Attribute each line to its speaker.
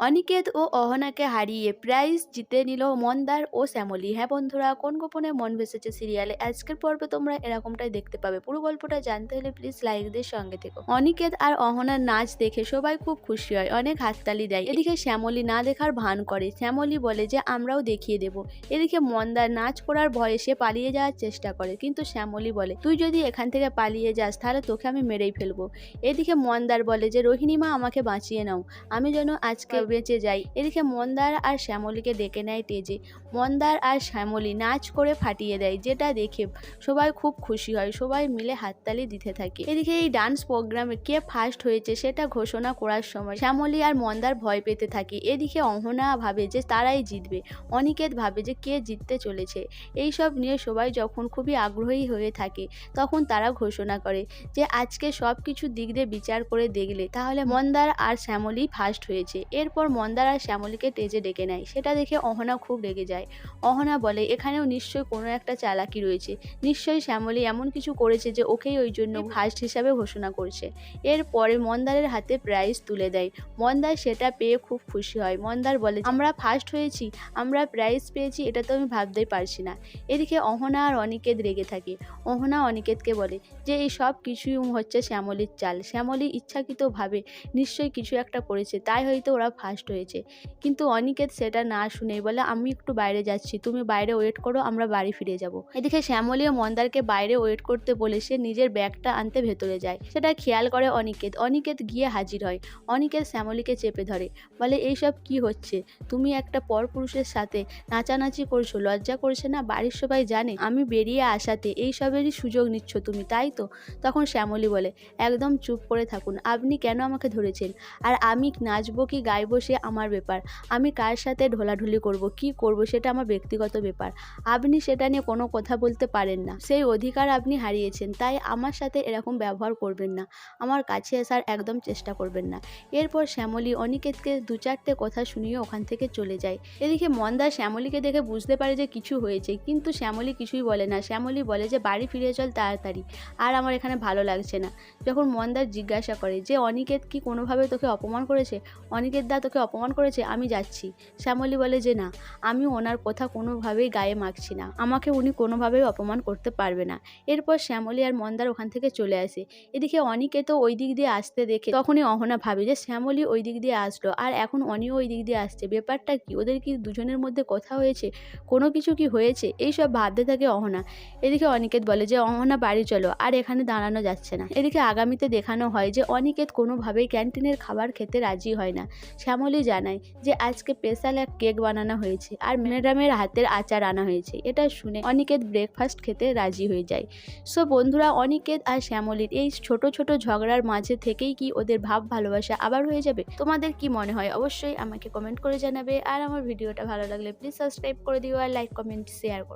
Speaker 1: অনিকেত ও অহনাকে হারিয়ে প্রাইজ জিতে নিল মন্দার ও শ্যামলী। হ্যাঁ বন্ধুরা, কোন গোপনে মন ভেসেছে সিরিয়ালে আজকের পর্বে তোমরা এরকমটাই দেখতে পাবে। পুরো গল্পটা জানতে হলে প্লিজ লাইকদের সঙ্গে থেকো। অনিকেত আর অহনার নাচ দেখে সবাই খুব খুশি হয়, অনেক হাততালি দেয়। এদিকে শ্যামলী না দেখার ভান করে। শ্যামলী বলে যে, আমরাও দেখিয়ে দেব। এদিকে মন্দার নাচ করার ভয়ে সে পালিয়ে যাওয়ার চেষ্টা করে। কিন্তু শ্যামলী বলে, তুই যদি এখান থেকে পালিয়ে যাস, তাহলে তোকে আমি মেরেই ফেলব। এদিকে মন্দার বলে যে রোহিণীমা আমাকে বাঁচিয়ে নাও। আমি যেন আজকে বেঁচে যায় এদিকে মন্দার আর শ্যামলীকে ডেকে নেয় তেজে। মন্দার আর শ্যামলী নাচ করে ফাটিয়ে দেয়, যেটা দেখে সবাই খুব খুশি হয়। সবাই মিলে হাততালি দিতে থাকে। এদিকে এই ডান্স প্রোগ্রামে কে ফার্স্ট হয়েছে সেটা ঘোষণা করার সময় শ্যামলী আর মন্দার ভয় পেতে থাকে। এদিকে অহনা ভাবে যে তারাই জিতবে, অনিকেত ভাবে যে কে জিততে চলেছে এই সব নিয়ে সবাই যখন খুবই আগ্রহী হয়ে থাকে, তখন তারা ঘোষণা করে যে আজকে সব কিছু দিক দিয়ে বিচার করে দেখলে তাহলে মন্দার আর শ্যামলী ফার্স্ট হয়েছে। এরপর মন্দার আর শ্যামলীকে টেজে ডেকে নেয়। সেটা দেখে অহনা খুব রেগে যায়। অহনা বলে, এখানেও নিশ্চয়ই কোনো একটা চালাকি রয়েছে। নিশ্চয়ই শ্যামলী এমন কিছু করেছে যে ওকেই ওই জন্য ফার্স্ট হিসাবে ঘোষণা করছে। এরপরে মন্দারের হাতে প্রাইজ তুলে দেয়। মন্দার সেটা পেয়ে খুব খুশি হয়। মন্দার বলে, আমরা ফার্স্ট হয়েছি, আমরা প্রাইজ পেয়েছি, এটা তো আমি ভাবতেই পারছি না। এদিকে অহনা আর অনিকেত রেগে থাকে। অহনা অনিকেতকে বলে, যে এই সব কিছুই হচ্ছে শ্যামলীর চাল। শ্যামলী ইচ্ছাকৃতভাবে নিশ্চয়ই কিছু একটা করেছে, তাই হয়তো ওরা ফার্স্ট হয়েছে। কিন্তু অনিকেত সেটা না শুনে বলে, আমি একটু বাইরে যাচ্ছি, তুমি বাইরে ওয়েট করো, আমরা বাড়ি ফিরে যাব। এদিকে শ্যামলী ও মন্দারকে বাইরে ওয়েট করতে বলে সে নিজের ব্যাগটা আনতে ভেতরে যায়। সেটা খেয়াল করে অনিকেত। অনিকেত গিয়ে হাজির হয়। অনিকেত শ্যামলীকে চেপে ধরে। বলে, এইসব কি হচ্ছে? তুমি একটা পরপুরুষের সাথে নাচানাচি করছ, লজ্জা করছে না? বাড়ির সবাই জানে, আমি বেরিয়ে আসাতে এই সবেরই সুযোগ নিচ্ছ তুমি, তাই তো? তখন শ্যামলী বলে, একদম চুপ করে থাকুন। আপনি কেন আমাকে ধরেছেন? আর আমি নাচবো কি, গাইবো সে আমার ব্যাপার। আমি কার সাথে ঢোলাঢুলি করব, কি করব সেটা আমার ব্যক্তিগত ব্যাপার। আপনি সেটা নিয়ে কোনো কথা বলতে পারেন না। সেই অধিকার আপনি হারিয়েছেন, তাই আমার সাথে এরকম ব্যবহার করবেন না। আমার কাছে আসার একদম চেষ্টা করবেন না। এরপর শ্যামলী অনিকেতকে দু চারটে কথা শুনিয়ে ওখান থেকে চলে যায়। এদিকে মন্দা শ্যামলীকে দেখে বুঝতে পারে যে কিছু হয়েছে, কিন্তু শ্যামলী কিছুই বলে না। শ্যামলী বলে যে, বাড়ি ফিরে চল তাড়াতাড়ি, আর আমার এখানে ভালো লাগছে না। যখন মন্দার জিজ্ঞাসা করে, যে, অনিকেত কি কোনোভাবে তোকে অপমান করেছে? অনিকেত দা তোকে অপমান করেছে, আমি যাচ্ছি। শ্যামলী বলে যে না, আমি ওনার কথা কোনোভাবেই গায়ে মাখছি না। আমাকে উনি কোনোভাবেই অপমান করতে পারবে না। এরপর শ্যামলী আর মন্দার ওখান থেকে চলে আসে। এদিকে অনিকেতও ওই দিক দিয়ে আসতে দেখে তখনই অহনা ভাবে যে শ্যামলী ওই দিক দিয়ে আসলো, আর এখন অনিও ওই দিক দিয়ে আসছে। ব্যাপারটা কি? ওদের কি দুজনের মধ্যে কথা হয়েছে? কোনো কিছু কি হয়েছে? এই সব ভাবতে থাকে অহনা। এদিকে অনিকেত বলে যে, অহনা, বাড়ি চলো, আর এখানে দাঁড়ানো যাচ্ছে না। এদিকে আগামীতে দেখানো হয় যে, অনিকেত কোনোভাবেই ক্যান্টিনের খাবার খেতে রাজি হয় না। শ্যামলী জানায় যে আজকে স্পেশাল এক কেক বানানো হয়েছে আর ম্যাডামের হাতের আচার আনা হয়েছে। এটা শুনে অনিকেত ব্রেকফাস্ট খেতে রাজি হয়ে যায়। সো বন্ধুরা, অনিকেত আর শ্যামলীর এই ছোট ছোট ঝগড়ার মাঝে থেকেই কি ওদের ভাব ভালোবাসা আবার হয়ে যাবে? তোমাদের কি মনে হয়? অবশ্যই আমাকে কমেন্ট করে জানাবে। আর আমার ভিডিওটা ভালো লাগলে প্লিজ সাবস্ক্রাইব করে দিও আর লাইক কমেন্ট শেয়ার করো।